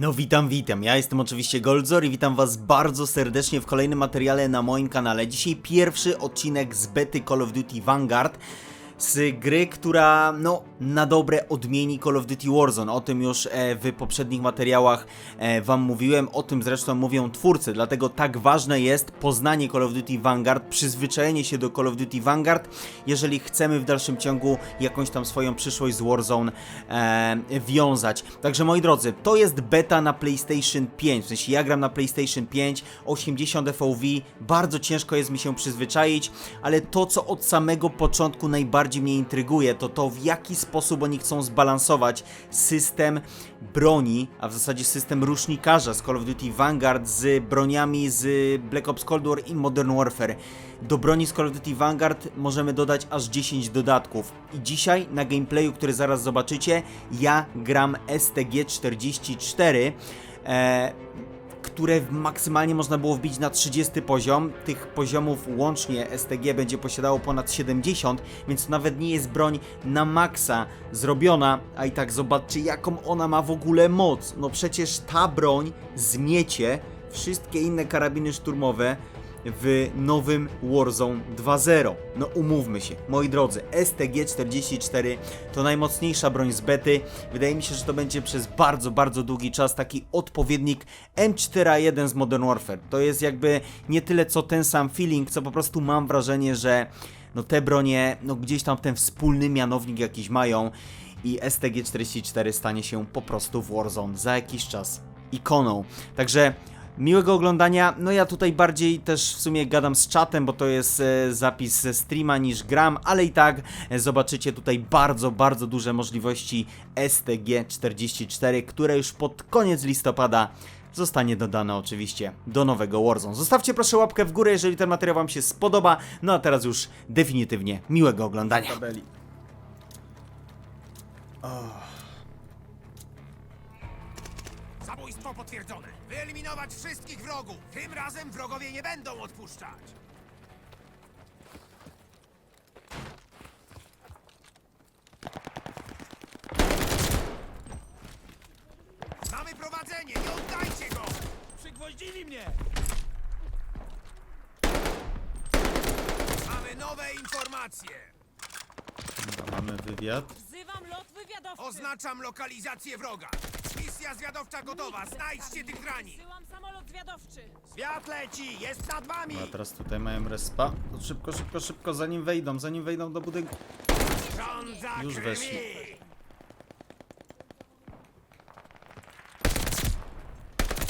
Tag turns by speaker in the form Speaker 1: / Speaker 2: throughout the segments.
Speaker 1: No witam, witam. Ja jestem oczywiście Goldzor i witam was bardzo serdecznie w kolejnym materiale na moim kanale. Dzisiaj pierwszy odcinek z bety Call of Duty Vanguard. Z gry, która no na dobre odmieni Call of Duty Warzone. O tym już e, w poprzednich materiałach e, wam mówiłem, o tym zresztą mówią twórcy. Dlatego tak ważne jest poznanie Call of Duty Vanguard, przyzwyczajenie się do Call of Duty Vanguard, jeżeli chcemy w dalszym ciągu jakąś tam swoją przyszłość z Warzone e, wiązać. Także moi drodzy, to jest beta na PlayStation 5, w sensie ja gram na PlayStation 5, 80 FOV, bardzo ciężko jest mi się przyzwyczaić, ale to co od samego początku najbardziej mnie intryguje, to to w jaki sposób oni chcą zbalansować system broni, a w zasadzie system rusznikarza z Call of Duty Vanguard z broniami z Black Ops Cold War i Modern Warfare. Do broni z Call of Duty Vanguard możemy dodać aż 10 dodatków. I dzisiaj na gameplayu, który zaraz zobaczycie, ja gram STG-44. E, które maksymalnie można było wbić na 30 poziom. Tych poziomów łącznie STG będzie posiadało ponad 70, więc nawet nie jest broń na maksa zrobiona, a i tak zobaczcie jaką ona ma w ogóle moc. No przecież ta broń zmiecie wszystkie inne karabiny szturmowe w nowym Warzone 2.0. No umówmy się, moi drodzy, STG-44 to najmocniejsza broń z bety. Wydaje mi się, że to będzie przez bardzo, bardzo długi czas taki odpowiednik M4A1 z Modern Warfare. To jest jakby nie tyle co ten sam feeling, co po prostu mam wrażenie, że no te bronie, no gdzieś tam ten wspólny mianownik jakiś mają i STG-44 stanie się po prostu w Warzone za jakiś czas ikoną. Także Miłego oglądania. No ja tutaj bardziej też w sumie gadam z czatem, bo to jest e, zapis ze streama niż gram, ale i tak e, zobaczycie tutaj bardzo, bardzo duże możliwości STG-44, które już pod koniec listopada zostanie dodane oczywiście do nowego Warzone. Zostawcie proszę łapkę w górę, jeżeli ten materiał wam się spodoba. No a teraz już definitywnie miłego oglądania. Tabeli.
Speaker 2: Zabójstwo potwierdzone. Wyeliminować wszystkich wrogów. Tym razem wrogowie nie będą odpuszczać. Mamy prowadzenie, nie oddajcie go! Przygwoździli mnie! Mamy nowe informacje.
Speaker 1: Dobra, mamy wywiad.
Speaker 3: Wzywam lot wywiadowczy!
Speaker 2: Oznaczam lokalizację wroga. Misja zwiadowcza gotowa. Znajdźcie tych grani.
Speaker 3: Wsyłam samolot zwiadowczy!
Speaker 2: Zwiat leci, jest nad wami.
Speaker 1: A teraz tutaj mają respa. To szybko, szybko, szybko, zanim wejdą, zanim wejdą do budynku.
Speaker 2: Rządza
Speaker 1: Już
Speaker 2: krwi!
Speaker 1: weszli.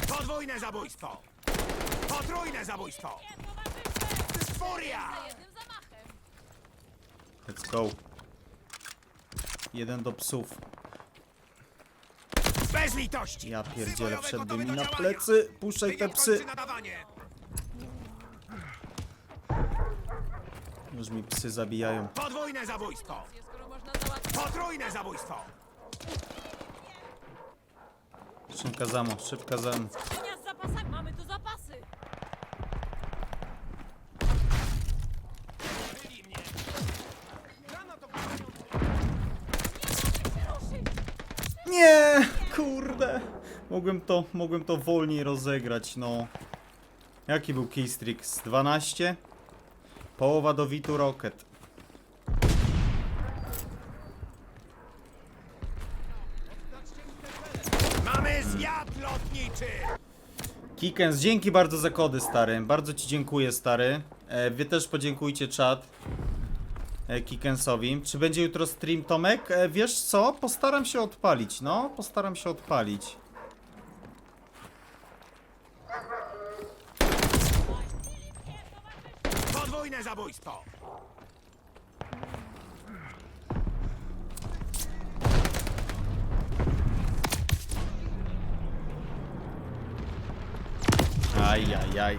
Speaker 2: Podwójne zabójstwo! Potrójne zabójstwo! Furia!
Speaker 3: Za jednym zamachem!
Speaker 1: Let's go. Jeden do psów.
Speaker 2: Bez litości!
Speaker 1: Ja pierdzielę, wszedłby mi na plecy. Puszczaj te psy. Już mi psy zabijają.
Speaker 2: Podwójne zabójstwo! Potrójne zabójstwo!
Speaker 1: Szybka zamo, szybka zamo.
Speaker 3: konia z zapasami! Mamy tu zapasy!
Speaker 1: Nie, kurde. Mogłem to, mogłem to wolniej rozegrać, no. Jaki był Keystrix? 12? Połowa do Witu Rocket.
Speaker 2: Mamy zwiat lotniczy!
Speaker 1: Kikens, dzięki bardzo za kody, stary. Bardzo ci dziękuję, stary. E, wy też podziękujcie czat. E, Kikensowi. Czy będzie jutro stream, Tomek? E, wiesz co? Postaram się odpalić, no. Postaram się odpalić.
Speaker 2: Podwójne zabójstwo!
Speaker 1: Aj, aj, aj.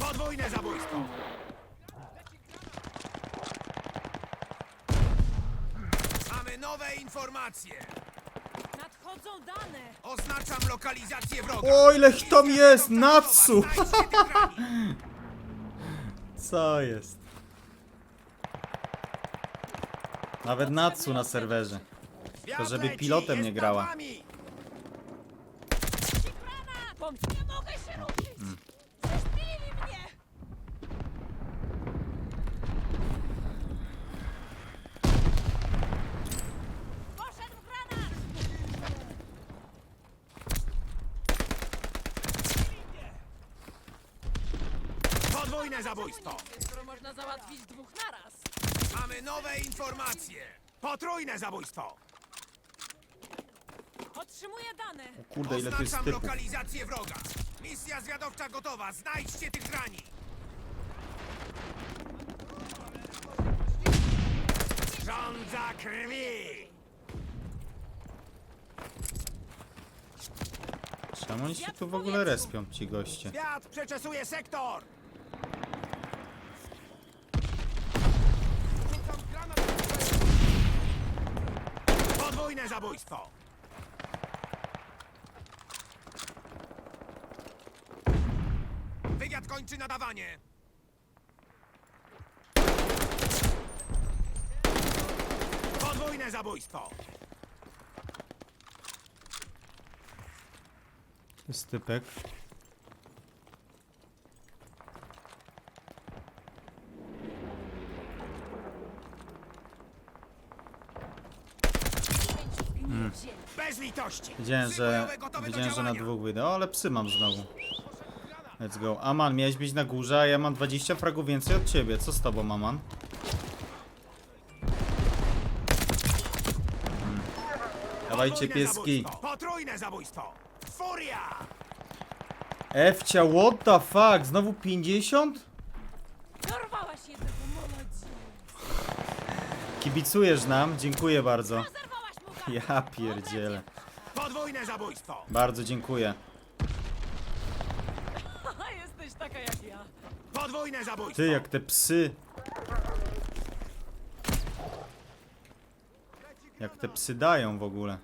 Speaker 2: Podwójne zabójstwo! Mamy nowe informacje!
Speaker 3: Nadchodzą dane!
Speaker 2: Oznaczam lokalizację wroga.
Speaker 1: O, ile ich tam jest! Natsu! Co jest? Nawet Natsu na serwerze.
Speaker 2: Świat
Speaker 1: żeby pilotem nie grała.
Speaker 2: wami.
Speaker 3: Ciprana! Pomc... Nie mogę się ruszyć! Zeszpili mnie! Poszedł granat!
Speaker 2: Podwójne zabójstwo.
Speaker 3: Skoro można załatwić dwóch naraz.
Speaker 2: Mamy nowe informacje. Potrójne zabójstwo.
Speaker 3: Otrzymuję dane!
Speaker 1: Kurde, ile tu jest
Speaker 2: Oznaczam
Speaker 1: typów.
Speaker 2: lokalizację wroga. Misja zwiadowcza gotowa. Znajdźcie tych grani. Rządza krwi.
Speaker 1: Czemu oni się tu w ogóle respią, ci goście?
Speaker 2: Świat przeczesuje sektor. Zabójstwo. Wywiad kończy nadawanie. Podwójne zabójstwo.
Speaker 1: To Wiedziałem, że, wiedziałem, że na dwóch wyjdę. O, ale psy mam znowu. Let's go. Aman, miałeś być na górze, a ja mam 20 fragów więcej od ciebie. Co z tobą, Aman? Hmm. Dawajcie pieski.
Speaker 2: Potrójne zabójstwo. Furia.
Speaker 1: Efcia, what the fuck? Znowu 50?
Speaker 3: Dorwałaś jednego!
Speaker 1: Kibicujesz nam? Dziękuję bardzo. Ja pierdzielę.
Speaker 2: Podwójne zabójstwo.
Speaker 1: Bardzo dziękuję.
Speaker 3: Jesteś taka jak ja.
Speaker 2: Podwójne zabójstwo.
Speaker 1: Ty, jak te psy. Jak te psy dają w ogóle.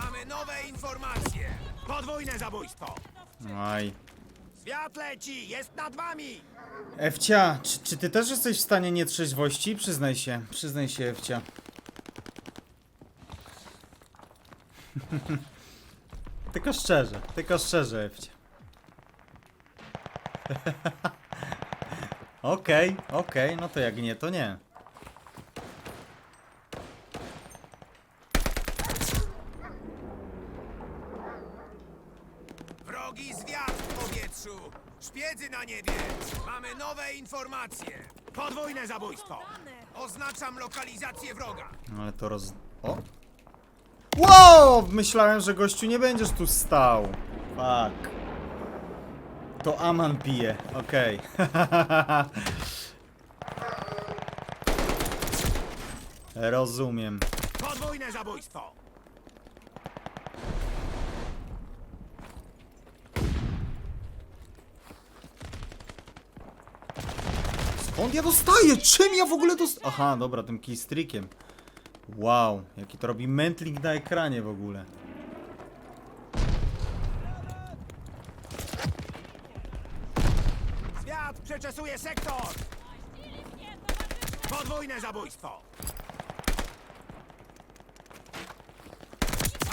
Speaker 2: Mamy nowe informacje. Podwójne zabójstwo.
Speaker 1: Aj.
Speaker 2: Świat leci, jest nad wami.
Speaker 1: Ewcia, czy, czy ty też jesteś w stanie nietrzeźwości? Przyznaj się, przyznaj się, Ewcia. tylko szczerze, tylko szczerze, Ewcia. Okej, okej, no to jak nie, to nie.
Speaker 2: Wrogi zwiat w powietrzu. Szpiedzy na niebie. Mamy nowe informacje. Podwójne zabójstwo. Oznaczam lokalizację wroga.
Speaker 1: No Ale to roz... O! Wow! Myślałem, że gościu nie będziesz tu stał. Fuck. To Aman pije, okej. Rozumiem.
Speaker 2: Podwójne zabójstwo.
Speaker 1: Skąd ja dostaję? Czym ja w ogóle dostaję? Aha, dobra, tym keystreakiem. Wow, jaki to robi mętlik na ekranie w ogóle.
Speaker 2: Świat przeczesuje sektor. Podwójne zabójstwo.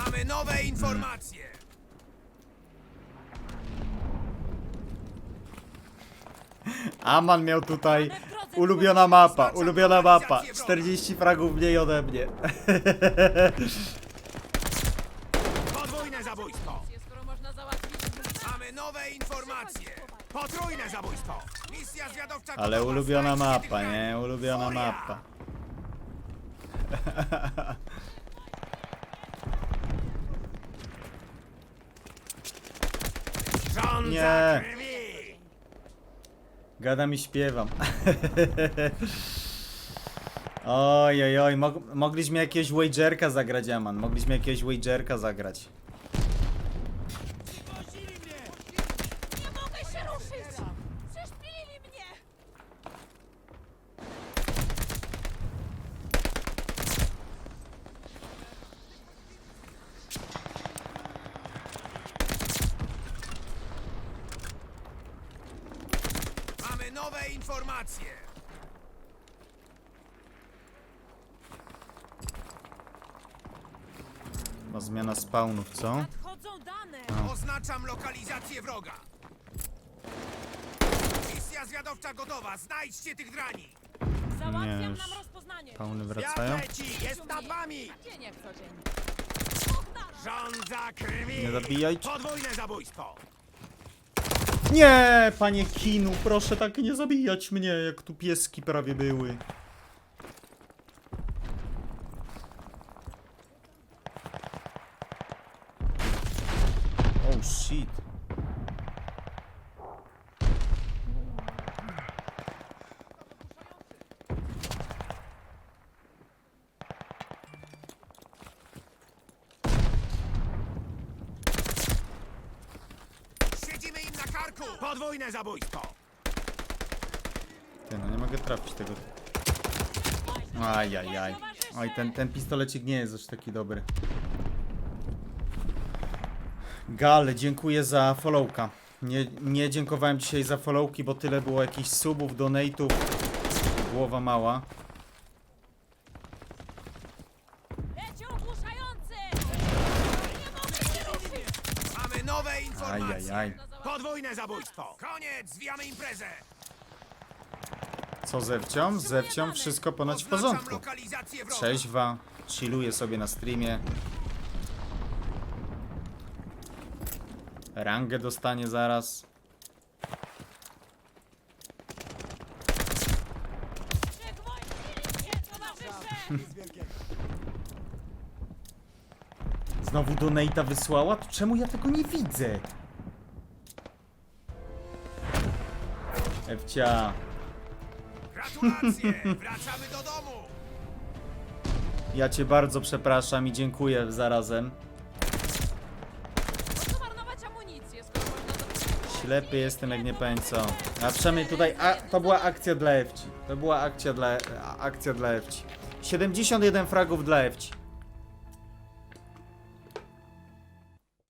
Speaker 2: Mamy nowe informacje.
Speaker 1: Aman miał tutaj ulubiona mapa, ulubiona mapa. 40 fragów mniej ode mnie.
Speaker 2: Podwójne zabójstwo.
Speaker 3: Skoro można załatwić dwóch naraz.
Speaker 2: Mamy nowe informacje. Potrójne zabójstwo. Misja zwiadowcza
Speaker 1: Ale ulubiona mapa, nie? Ulubiona mapa. Nie. Gadam i śpiewam. Oj, oj, oj, mog mogliśmy jakiegoś wagerka zagrać, Aman. Mogliśmy jakiegoś wagerka zagrać.
Speaker 2: Nowe informacje.
Speaker 1: Ma zmiana spawnów, co?
Speaker 3: Nadchodzą dane!
Speaker 2: Oznaczam lokalizację wroga. Misja zwiadowcza gotowa. Znajdźcie tych drani.
Speaker 3: Załatwiam
Speaker 1: już.
Speaker 3: nam rozpoznanie!
Speaker 1: Spawny wracają?
Speaker 2: leci, jest nad wami.
Speaker 3: Dzień jak co dzień.
Speaker 2: Rządza krwi.
Speaker 1: Nie zabijajcie.
Speaker 2: Podwójne zabójstwo.
Speaker 1: Nie, panie Kinu, proszę tak nie zabijać mnie, jak tu pieski prawie były.
Speaker 2: Podwójne zabójstwo.
Speaker 1: No nie mogę trafić tego. Ajajaj. Oj, ten, ten pistolecik nie jest aż taki dobry. Gal, dziękuję za followka. Nie, nie dziękowałem dzisiaj za followki, bo tyle było jakichś subów, donate'ów. Głowa mała.
Speaker 3: Leci ogłuszający! Nie mogę się ruszyć!
Speaker 2: Mamy nowe informacje.
Speaker 1: Ajajaj.
Speaker 2: Podwójne zabójstwo. Koniec, zwijamy imprezę.
Speaker 1: Co zewcią? Zewcią wszystko ponoć w porządku.
Speaker 2: lokalizację wroga.
Speaker 1: Trzeźwa, chilluje sobie na streamie. Rangę dostanie zaraz. Znowu donate'a wysłała? To czemu ja tego nie widzę? Ewcia,
Speaker 2: Gratulacje, wracamy do domu.
Speaker 1: ja cię bardzo przepraszam i dziękuję zarazem.
Speaker 3: Po co marnować amunicję, skoro można to...
Speaker 1: Ślepy jestem jak nie powiem co. A przynajmniej tutaj, a, to była akcja dla Ewci. To była akcja dla, a- akcja dla Ewci. 71 fragów dla Ewci.